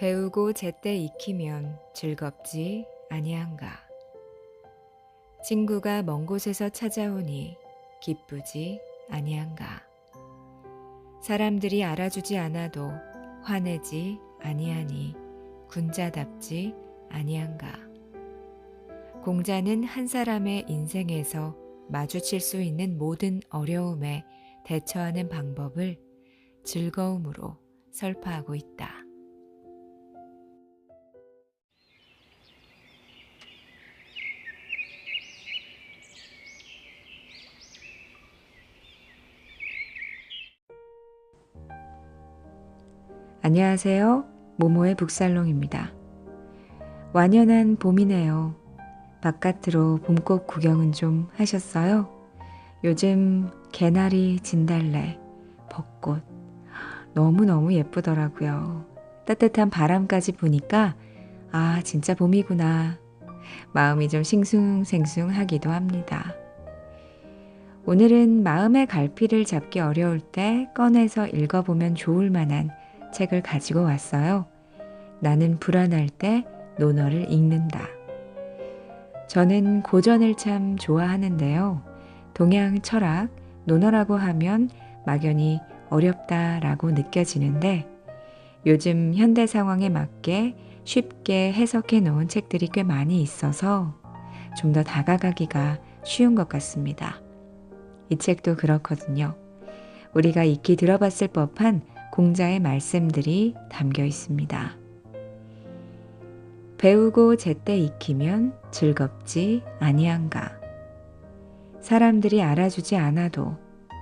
배우고 제때 익히면 즐겁지 아니한가. 친구가 먼 곳에서 찾아오니 기쁘지 아니한가. 사람들이 알아주지 않아도 화내지 아니하니 군자답지 아니한가. 공자는 한 사람의 인생에서 마주칠 수 있는 모든 어려움에 대처하는 방법을 즐거움으로 설파하고 있다. 안녕하세요. 모모의 북살롱입니다. 완연한 봄이네요. 바깥으로 봄꽃 구경은 좀 하셨어요? 요즘 개나리, 진달래, 벚꽃 너무너무 예쁘더라고요. 따뜻한 바람까지 부니까 아, 진짜 봄이구나. 마음이 좀 싱숭생숭하기도 합니다. 오늘은 마음의 갈피를 잡기 어려울 때 꺼내서 읽어보면 좋을 만한 책을 가지고 왔어요. 나는 불안할 때 논어를 읽는다. 저는 고전을 참 좋아하는데요. 동양 철학, 논어라고 하면 막연히 어렵다라고 느껴지는데 요즘 현대 상황에 맞게 쉽게 해석해 놓은 책들이 꽤 많이 있어서 좀 더 다가가기가 쉬운 것 같습니다. 이 책도 그렇거든요. 우리가 익히 들어봤을 법한 공자의 말씀들이 담겨 있습니다. 배우고 제때 익히면 즐겁지 아니한가. 사람들이 알아주지 않아도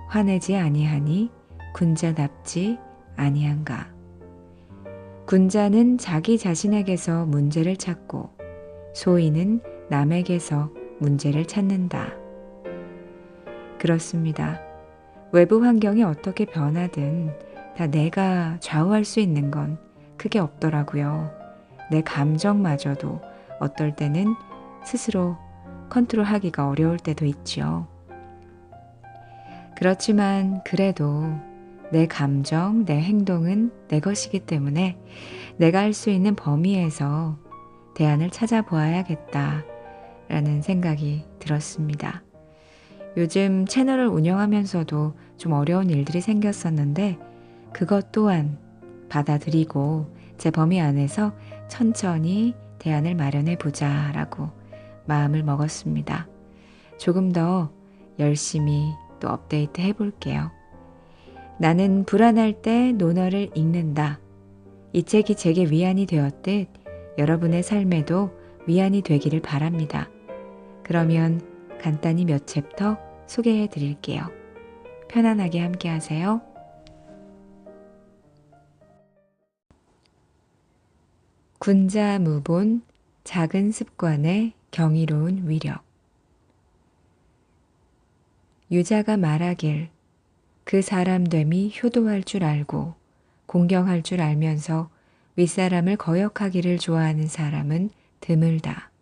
화내지 아니하니 군자답지 아니한가. 군자는 자기 자신에게서 문제를 찾고 소인은 남에게서 문제를 찾는다. 그렇습니다. 외부 환경이 어떻게 변하든 다 내가 좌우할 수 있는 건 크게 없더라고요. 내 감정마저도 어떨 때는 스스로 컨트롤하기가 어려울 때도 있지요. 그렇지만 그래도 내 감정, 내 행동은 내 것이기 때문에 내가 할 수 있는 범위에서 대안을 찾아보아야겠다. 라는 생각이 들었습니다. 요즘 채널을 운영하면서도 좀 어려운 일들이 생겼었는데 그것 또한 받아들이고 제 범위 안에서 천천히 대안을 마련해 보자 라고 마음을 먹었습니다. 조금 더 열심히 또 업데이트 해 볼게요. 나는 불안할 때 논어를 읽는다. 이 책이 제게 위안이 되었듯 여러분의 삶에도 위안이 되기를 바랍니다. 그러면 간단히 몇 챕터 소개해 드릴게요. 편안하게 함께 하세요. 군자무본 작은 습관의 경이로운 위력. 유자가 말하길 그 사람됨이 효도할 줄 알고 공경할 줄 알면서 윗사람을 거역하기를 좋아하는 사람은 드물다.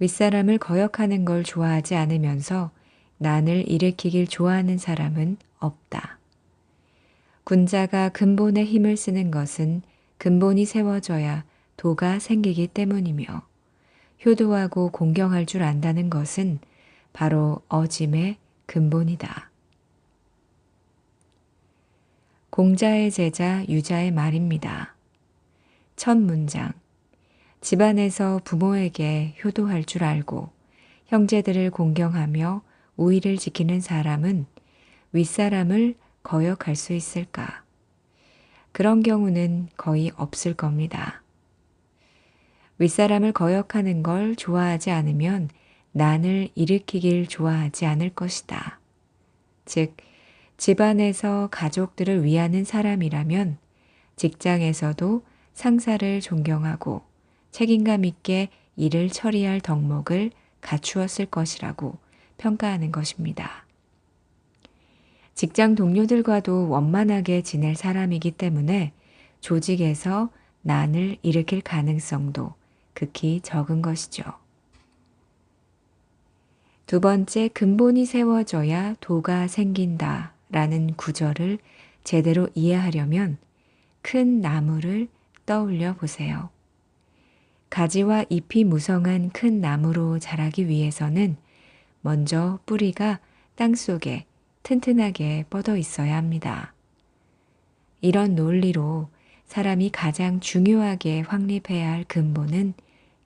윗사람을 거역하는 걸 좋아하지 않으면서 난을 일으키길 좋아하는 사람은 없다. 군자가 근본의 힘을 쓰는 것은 근본이 세워져야 도가 생기기 때문이며 효도하고 공경할 줄 안다는 것은 바로 어짐의 근본이다. 공자의 제자 유자의 말입니다. 첫 문장. 집안에서 부모에게 효도할 줄 알고 형제들을 공경하며 우위를 지키는 사람은 윗사람을 거역할 수 있을까? 그런 경우는 거의 없을 겁니다. 윗사람을 거역하는 걸 좋아하지 않으면 난을 일으키길 좋아하지 않을 것이다. 즉, 집안에서 가족들을 위하는 사람이라면 직장에서도 상사를 존경하고 책임감 있게 일을 처리할 덕목을 갖추었을 것이라고 평가하는 것입니다. 직장 동료들과도 원만하게 지낼 사람이기 때문에 조직에서 난을 일으킬 가능성도 극히 적은 것이죠. 두 번째, 근본이 세워져야 도가 생긴다 라는 구절을 제대로 이해하려면 큰 나무를 떠올려 보세요. 가지와 잎이 무성한 큰 나무로 자라기 위해서는 먼저 뿌리가 땅 속에 튼튼하게 뻗어 있어야 합니다. 이런 논리로 사람이 가장 중요하게 확립해야 할 근본은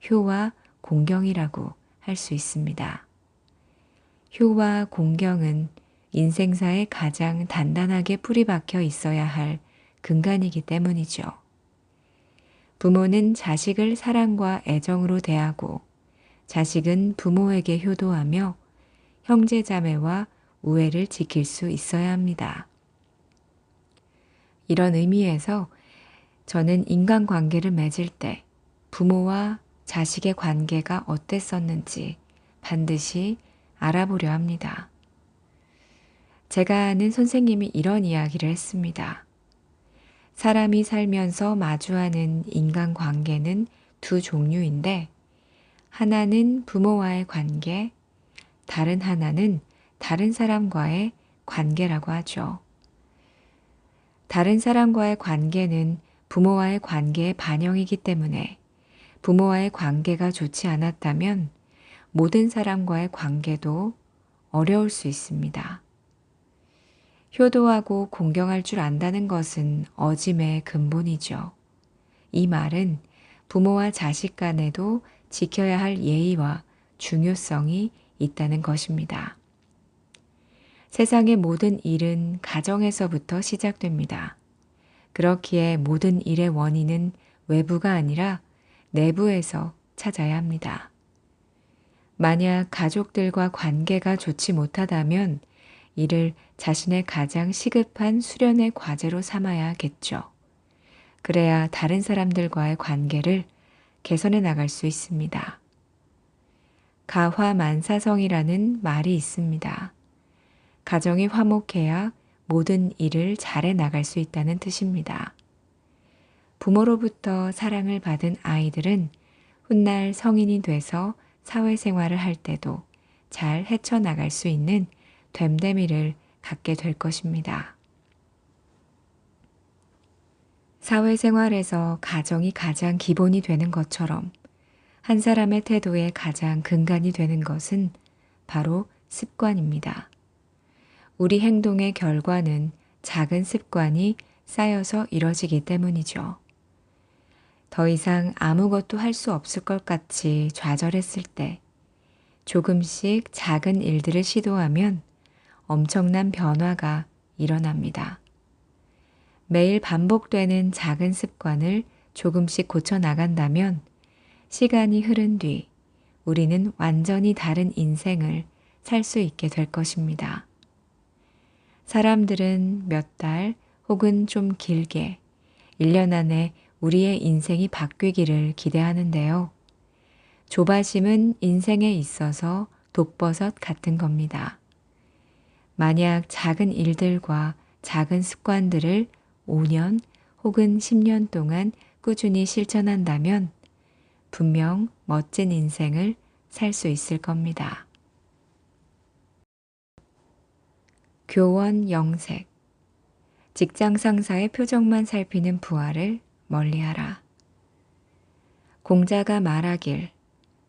효와 공경이라고 할 수 있습니다. 효와 공경은 인생사에 가장 단단하게 뿌리 박혀 있어야 할 근간이기 때문이죠. 부모는 자식을 사랑과 애정으로 대하고 자식은 부모에게 효도하며 형제자매와 우애를 지킬 수 있어야 합니다. 이런 의미에서 저는 인간관계를 맺을 때 부모와 자식의 관계가 어땠었는지 반드시 알아보려 합니다. 제가 아는 선생님이 이런 이야기를 했습니다. 사람이 살면서 마주하는 인간 관계는 두 종류인데, 하나는 부모와의 관계, 다른 하나는 다른 사람과의 관계라고 하죠. 다른 사람과의 관계는 부모와의 관계의 반영이기 때문에 부모와의 관계가 좋지 않았다면 모든 사람과의 관계도 어려울 수 있습니다. 효도하고 공경할 줄 안다는 것은 어짐의 근본이죠. 이 말은 부모와 자식 간에도 지켜야 할 예의와 중요성이 있다는 것입니다. 세상의 모든 일은 가정에서부터 시작됩니다. 그렇기에 모든 일의 원인은 외부가 아니라 내부에서 찾아야 합니다. 만약 가족들과 관계가 좋지 못하다면 이를 자신의 가장 시급한 수련의 과제로 삼아야겠죠. 그래야 다른 사람들과의 관계를 개선해 나갈 수 있습니다. 가화만사성이라는 말이 있습니다. 가정이 화목해야 모든 일을 잘해 나갈 수 있다는 뜻입니다. 부모로부터 사랑을 받은 아이들은 훗날 성인이 돼서 사회생활을 할 때도 잘 헤쳐나갈 수 있는 됨됨이를 갖게 될 것입니다. 사회생활에서 가정이 가장 기본이 되는 것처럼 한 사람의 태도의 가장 근간이 되는 것은 바로 습관입니다. 우리 행동의 결과는 작은 습관이 쌓여서 이뤄지기 때문이죠. 더 이상 아무것도 할 수 없을 것 같이 좌절했을 때 조금씩 작은 일들을 시도하면 엄청난 변화가 일어납니다. 매일 반복되는 작은 습관을 조금씩 고쳐 나간다면 시간이 흐른 뒤 우리는 완전히 다른 인생을 살 수 있게 될 것입니다. 사람들은 몇 달 혹은 좀 길게 1년 안에 우리의 인생이 바뀌기를 기대하는데요. 조바심은 인생에 있어서 독버섯 같은 겁니다. 만약 작은 일들과 작은 습관들을 5년 혹은 10년 동안 꾸준히 실천한다면 분명 멋진 인생을 살 수 있을 겁니다. 교원 영색 직장 상사의 표정만 살피는 부하를 멀리하라. 공자가 말하길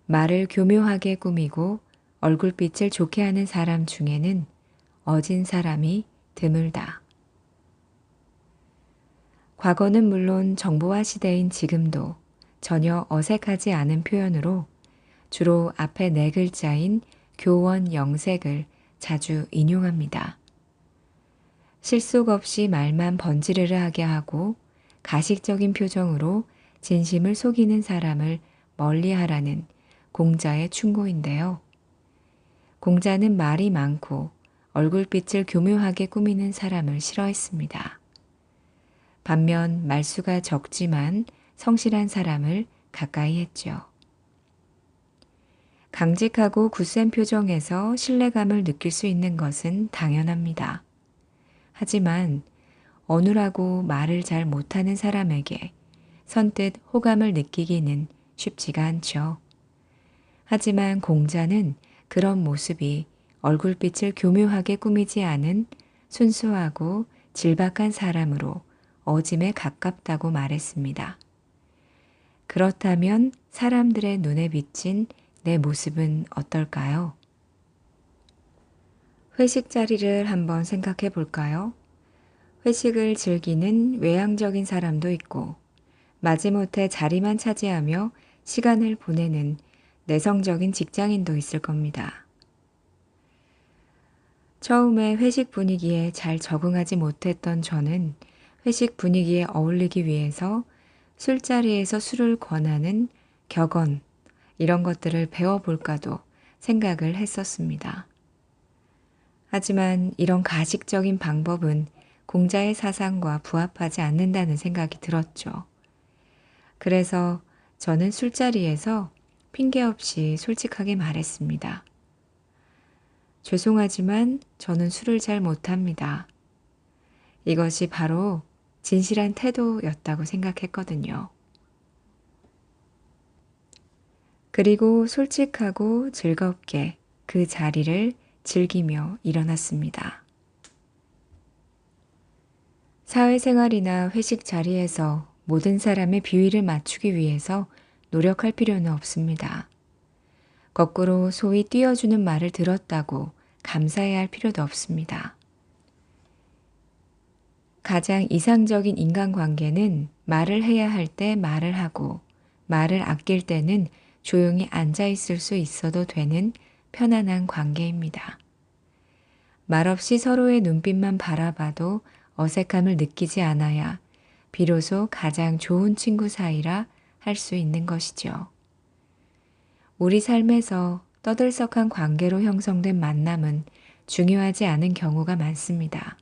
말을 교묘하게 꾸미고 얼굴빛을 좋게 하는 사람 중에는 어진 사람이 드물다. 과거는 물론 정보화 시대인 지금도 전혀 어색하지 않은 표현으로 주로 앞에 네 글자인 교원 영색을 자주 인용합니다. 실속 없이 말만 번지르르 하게 하고 가식적인 표정으로 진심을 속이는 사람을 멀리 하라는 공자의 충고인데요. 공자는 말이 많고 얼굴빛을 교묘하게 꾸미는 사람을 싫어했습니다. 반면 말수가 적지만 성실한 사람을 가까이 했죠. 강직하고 굳센 표정에서 신뢰감을 느낄 수 있는 것은 당연합니다. 하지만 어눌하고 말을 잘 못하는 사람에게 선뜻 호감을 느끼기는 쉽지가 않죠. 하지만 공자는 그런 모습이 얼굴빛을 교묘하게 꾸미지 않은 순수하고 질박한 사람으로 어짐에 가깝다고 말했습니다. 그렇다면 사람들의 눈에 비친 내 모습은 어떨까요? 회식 자리를 한번 생각해 볼까요? 회식을 즐기는 외향적인 사람도 있고, 마지못해 자리만 차지하며 시간을 보내는 내성적인 직장인도 있을 겁니다. 처음에 회식 분위기에 잘 적응하지 못했던 저는 회식 분위기에 어울리기 위해서 술자리에서 술을 권하는 격언, 이런 것들을 배워볼까도 생각을 했었습니다. 하지만 이런 가식적인 방법은 공자의 사상과 부합하지 않는다는 생각이 들었죠. 그래서 저는 술자리에서 핑계 없이 솔직하게 말했습니다. 죄송하지만 저는 술을 잘 못합니다. 이것이 바로 진실한 태도였다고 생각했거든요. 그리고 솔직하고 즐겁게 그 자리를 즐기며 일어났습니다. 사회생활이나 회식 자리에서 모든 사람의 비위를 맞추기 위해서 노력할 필요는 없습니다. 거꾸로 소위 띄워주는 말을 들었다고 감사해야 할 필요도 없습니다. 가장 이상적인 인간관계는 말을 해야 할 때 말을 하고 말을 아낄 때는 조용히 앉아 있을 수 있어도 되는 편안한 관계입니다. 말없이 서로의 눈빛만 바라봐도 어색함을 느끼지 않아야 비로소 가장 좋은 친구 사이라 할 수 있는 것이죠. 우리 삶에서 떠들썩한 관계로 형성된 만남은 중요하지 않은 경우가 많습니다.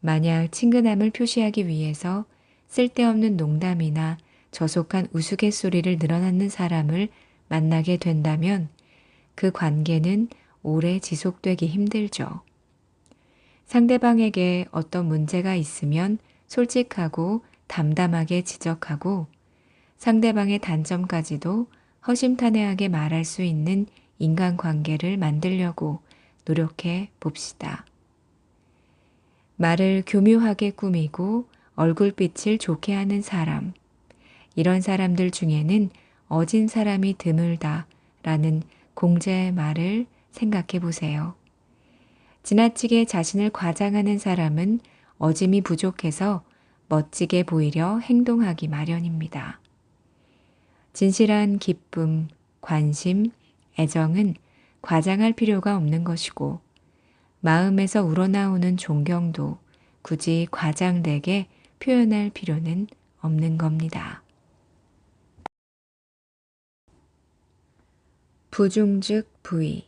만약 친근함을 표시하기 위해서 쓸데없는 농담이나 저속한 우스갯소리를 늘어놓는 사람을 만나게 된다면 그 관계는 오래 지속되기 힘들죠. 상대방에게 어떤 문제가 있으면 솔직하고 담담하게 지적하고 상대방의 단점까지도 허심탄회하게 말할 수 있는 인간관계를 만들려고 노력해 봅시다. 말을 교묘하게 꾸미고 얼굴빛을 좋게 하는 사람. 이런 사람들 중에는 어진 사람이 드물다 라는 공자의 말을 생각해 보세요. 지나치게 자신을 과장하는 사람은 어짐이 부족해서 멋지게 보이려 행동하기 마련입니다. 진실한 기쁨, 관심, 애정은 과장할 필요가 없는 것이고, 마음에서 우러나오는 존경도 굳이 과장되게 표현할 필요는 없는 겁니다. 부중즉 부위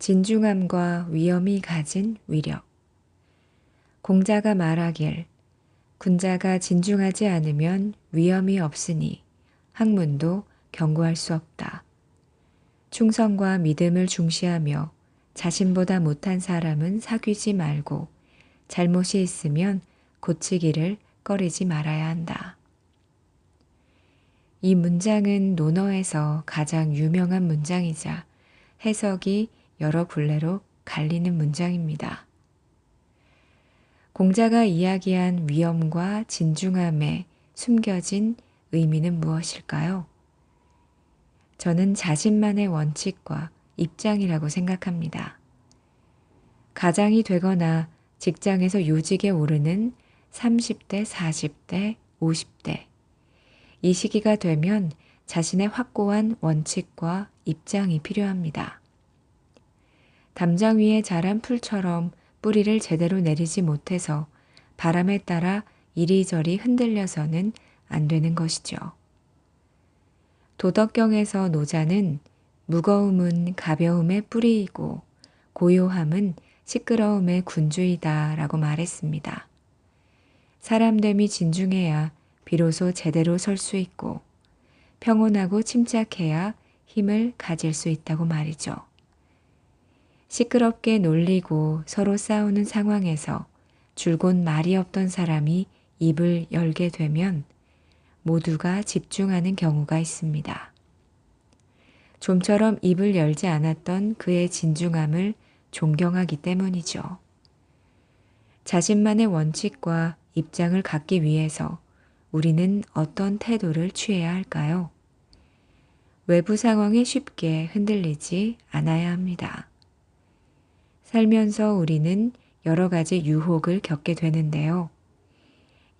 진중함과 위엄이 가진 위력. 공자가 말하길 군자가 진중하지 않으면 위엄이 없으니 학문도 경고할 수 없다. 충성과 믿음을 중시하며 자신보다 못한 사람은 사귀지 말고 잘못이 있으면 고치기를 꺼리지 말아야 한다. 이 문장은 논어에서 가장 유명한 문장이자 해석이 여러 굴레로 갈리는 문장입니다. 공자가 이야기한 위엄과 진중함에 숨겨진 의미는 무엇일까요? 저는 자신만의 원칙과 입장이라고 생각합니다. 가장이 되거나 직장에서 요직에 오르는 30대, 40대, 50대. 이 시기가 되면 자신의 확고한 원칙과 입장이 필요합니다. 담장 위에 자란 풀처럼 뿌리를 제대로 내리지 못해서 바람에 따라 이리저리 흔들려서는 안 되는 것이죠. 도덕경에서 노자는 무거움은 가벼움의 뿌리이고 고요함은 시끄러움의 군주이다 라고 말했습니다. 사람됨이 진중해야 비로소 제대로 설 수 있고 평온하고 침착해야 힘을 가질 수 있다고 말이죠. 시끄럽게 놀리고 서로 싸우는 상황에서 줄곧 말이 없던 사람이 입을 열게 되면 모두가 집중하는 경우가 있습니다. 좀처럼 입을 열지 않았던 그의 진중함을 존경하기 때문이죠. 자신만의 원칙과 입장을 갖기 위해서 우리는 어떤 태도를 취해야 할까요? 외부 상황에 쉽게 흔들리지 않아야 합니다. 살면서 우리는 여러 가지 유혹을 겪게 되는데요.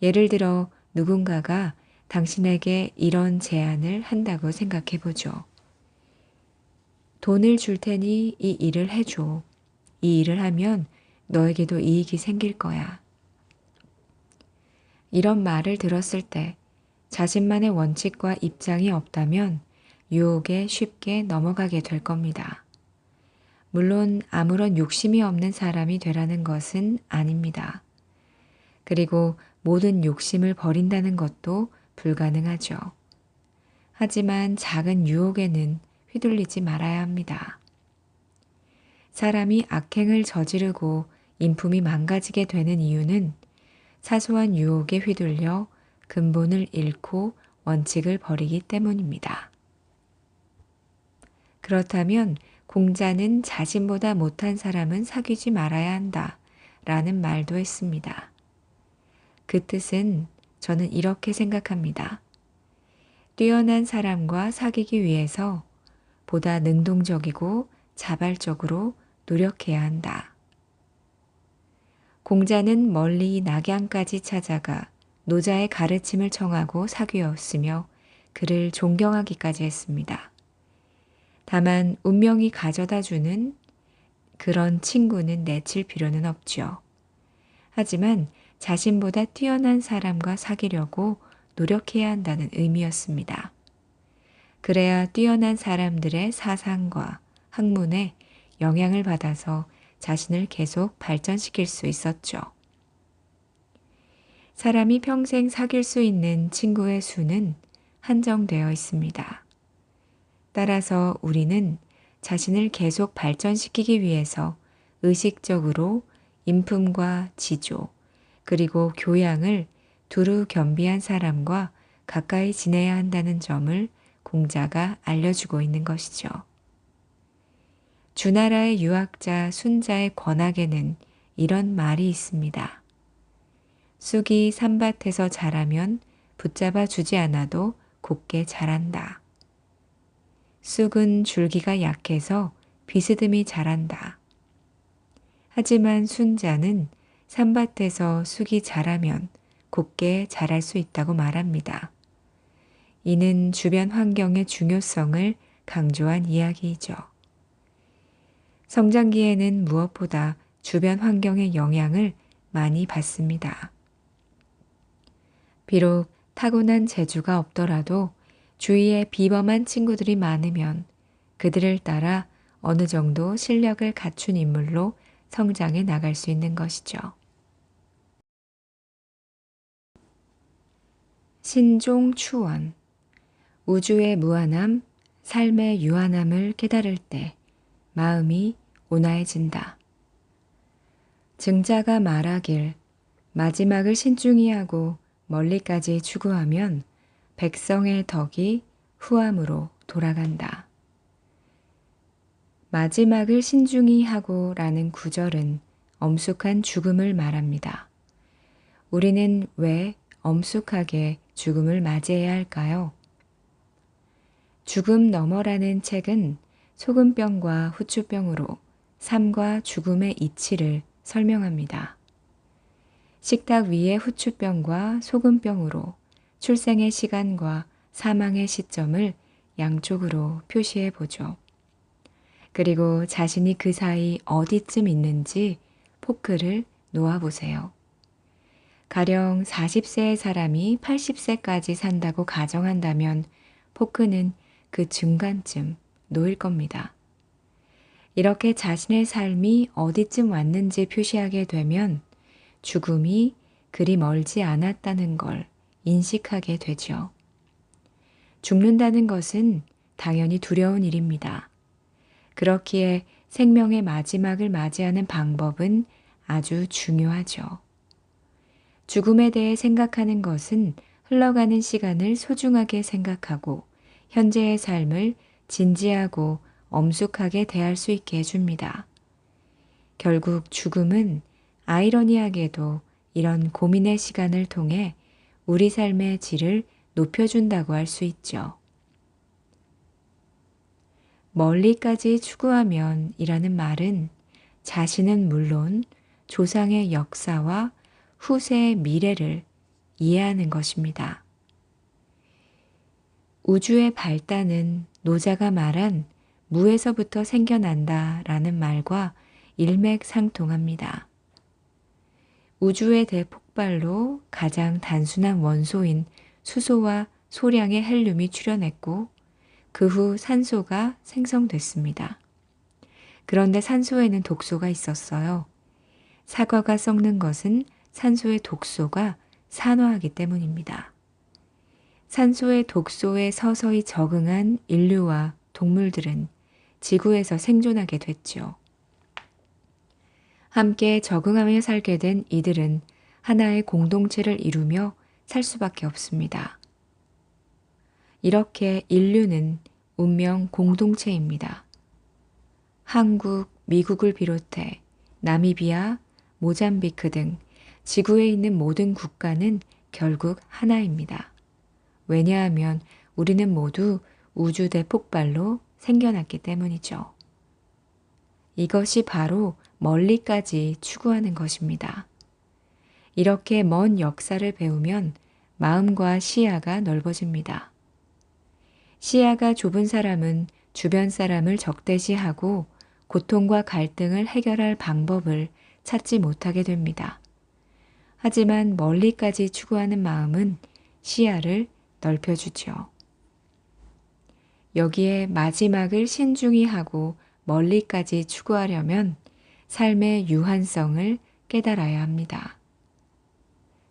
예를 들어 누군가가 당신에게 이런 제안을 한다고 생각해 보죠. 돈을 줄 테니 이 일을 해줘. 이 일을 하면 너에게도 이익이 생길 거야. 이런 말을 들었을 때 자신만의 원칙과 입장이 없다면 유혹에 쉽게 넘어가게 될 겁니다. 물론 아무런 욕심이 없는 사람이 되라는 것은 아닙니다. 그리고 모든 욕심을 버린다는 것도 불가능하죠. 하지만 작은 유혹에는 휘둘리지 말아야 합니다. 사람이 악행을 저지르고 인품이 망가지게 되는 이유는 사소한 유혹에 휘둘려 근본을 잃고 원칙을 버리기 때문입니다. 그렇다면 공자는 자신보다 못한 사람은 사귀지 말아야 한다 라는 말도 했습니다. 그 뜻은 저는 이렇게 생각합니다. 뛰어난 사람과 사귀기 위해서 보다 능동적이고 자발적으로 노력해야 한다. 공자는 멀리 낙양까지 찾아가 노자의 가르침을 청하고 사귀었으며 그를 존경하기까지 했습니다. 다만 운명이 가져다 주는 그런 친구는 내칠 필요는 없죠. 하지만 자신보다 뛰어난 사람과 사귀려고 노력해야 한다는 의미였습니다. 그래야 뛰어난 사람들의 사상과 학문에 영향을 받아서 자신을 계속 발전시킬 수 있었죠. 사람이 평생 사귈 수 있는 친구의 수는 한정되어 있습니다. 따라서 우리는 자신을 계속 발전시키기 위해서 의식적으로 인품과 지조, 그리고 교양을 두루 겸비한 사람과 가까이 지내야 한다는 점을 공자가 알려주고 있는 것이죠. 주나라의 유학자 순자의 권학에는 이런 말이 있습니다. 쑥이 산밭에서 자라면 붙잡아 주지 않아도 곱게 자란다. 쑥은 줄기가 약해서 비스듬히 자란다. 하지만 순자는 산밭에서 쑥이 자라면 곱게 자랄 수 있다고 말합니다. 이는 주변 환경의 중요성을 강조한 이야기이죠. 성장기에는 무엇보다 주변 환경의 영향을 많이 받습니다. 비록 타고난 재주가 없더라도 주위에 비범한 친구들이 많으면 그들을 따라 어느 정도 실력을 갖춘 인물로 성장해 나갈 수 있는 것이죠. 신종 추원 우주의 무한함, 삶의 유한함을 깨달을 때 마음이 온화해진다. 증자가 말하길 마지막을 신중히 하고 멀리까지 추구하면 백성의 덕이 후함으로 돌아간다. 마지막을 신중히 하고 라는 구절은 엄숙한 죽음을 말합니다. 우리는 왜 엄숙하게 죽음을 맞이해야 할까요? 죽음 너머라는 책은 소금병과 후추병으로 삶과 죽음의 이치를 설명합니다. 식탁 위에 후추병과 소금병으로 출생의 시간과 사망의 시점을 양쪽으로 표시해 보죠. 그리고 자신이 그 사이 어디쯤 있는지 포크를 놓아 보세요. 가령 40세의 사람이 80세까지 산다고 가정한다면 포크는 그 중간쯤 놓일 겁니다. 이렇게 자신의 삶이 어디쯤 왔는지 표시하게 되면 죽음이 그리 멀지 않았다는 걸 인식하게 되죠. 죽는다는 것은 당연히 두려운 일입니다. 그렇기에 생명의 마지막을 맞이하는 방법은 아주 중요하죠. 죽음에 대해 생각하는 것은 흘러가는 시간을 소중하게 생각하고 현재의 삶을 진지하고 엄숙하게 대할 수 있게 해줍니다. 결국 죽음은 아이러니하게도 이런 고민의 시간을 통해 우리 삶의 질을 높여준다고 할 수 있죠. 멀리까지 추구하면 이라는 말은 자신은 물론 조상의 역사와 후세의 미래를 이해하는 것입니다. 우주의 발단은 노자가 말한 무에서부터 생겨난다 라는 말과 일맥상통합니다. 우주의 대폭발로 가장 단순한 원소인 수소와 소량의 헬륨이 출현했고 그 후 산소가 생성됐습니다. 그런데 산소에는 독소가 있었어요. 사과가 썩는 것은 산소의 독소가 산화하기 때문입니다. 산소의 독소에 서서히 적응한 인류와 동물들은 지구에서 생존하게 됐죠. 함께 적응하며 살게 된 이들은 하나의 공동체를 이루며 살 수밖에 없습니다. 이렇게 인류는 운명 공동체입니다. 한국, 미국을 비롯해 나미비아, 모잠비크 등 지구에 있는 모든 국가는 결국 하나입니다. 왜냐하면 우리는 모두 우주 대 폭발로 생겨났기 때문이죠. 이것이 바로 멀리까지 추구하는 것입니다. 이렇게 먼 역사를 배우면 마음과 시야가 넓어집니다. 시야가 좁은 사람은 주변 사람을 적대시하고 고통과 갈등을 해결할 방법을 찾지 못하게 됩니다. 하지만 멀리까지 추구하는 마음은 시야를 넓혀주죠. 여기에 마지막을 신중히 하고 멀리까지 추구하려면 삶의 유한성을 깨달아야 합니다.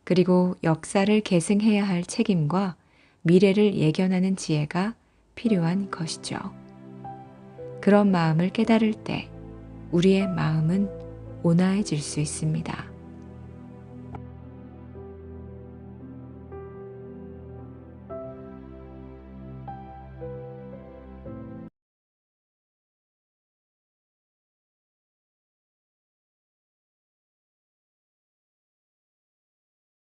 그리고 역사를 계승해야 할 책임과 미래를 예견하는 지혜가 필요한 것이죠. 그런 마음을 깨달을 때 우리의 마음은 온화해질 수 있습니다.